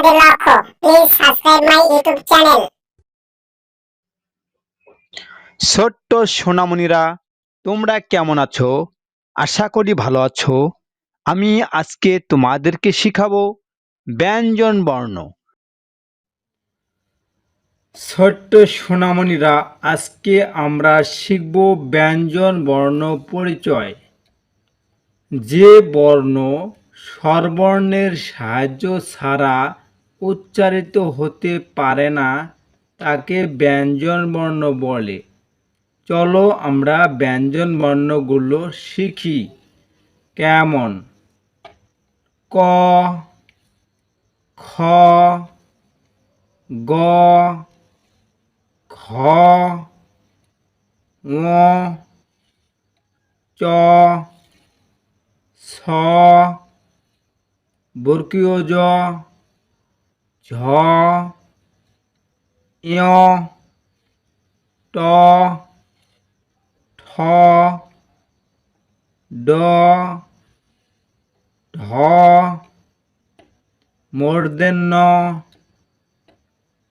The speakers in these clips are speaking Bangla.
আমাদের লক্ষ্য। Please subscribe my YouTube channel ছোট্ট সোনামণিরা তোমরা কেমন আছো? আশা করি ভালো আছো। আমি আজকে তোমাদেরকে শিখাবো ব্যঞ্জন বর্ণ। ছোট্ট সোনামণিরা আজকে আমরা শিখব ব্যঞ্জন বর্ণ পরিচয়। যে বর্ণ স্বরবর্ণের সাহায্য ছাড়া উচ্চারিত হতে পারে না, তাকে ব্যঞ্জন বর্ণ বলে। চলো আমরা ব্যঞ্জন বর্ণগুলো শিখি। কেমন? ক, খ, গ খ চ ছ বর্গীয় জ ঝ ঞ ট ঠ ড ঢ মূর্ধন্য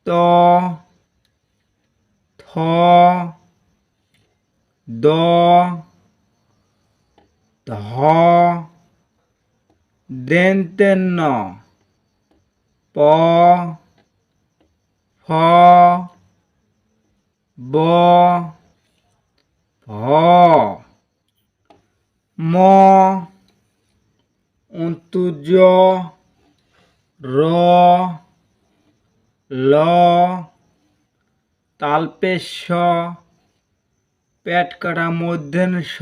ত থ দ ধ দেন্তেন্ন প ব ভ। ম অন্তুজ র ল। তালপেশ পেট কাটা মধ্যেন স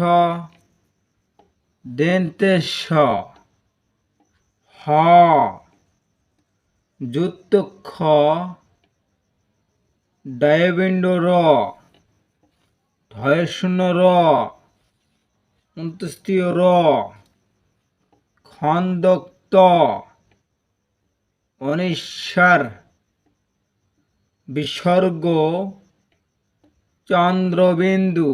দেন্তেশ হ। যুক্ত খ ডায়বিন্ড র ঢয় শূন্য র অন্ত্যেষ্টিয় র খন্দক্ত অনিশ্বর বিসর্গ, চন্দ্রবিন্দু,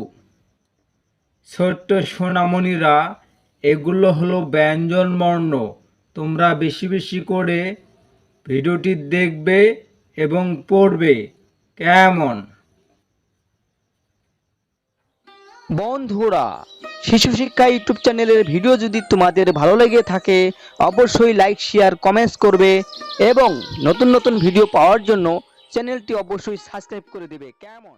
ছোট্ট সোনামণিরা, এগুলো হলো ব্যঞ্জন বর্ণ তোমরা বেশি বেশি করে ভিডিওটি দেখবে এবং পড়বে। কেমন? বন্ধুরা, শিশু শিক্ষা ইউটিউব চ্যানেলের ভিডিও যদি তোমাদের ভালো লেগে থাকে, অবশ্যই লাইক, শেয়ার, কমেন্টস করবে এবং নতুন নতুন ভিডিও পাওয়ার জন্য চ্যানেলটি অবশ্যই সাবস্ক্রাইব করে দেবে। কেমন?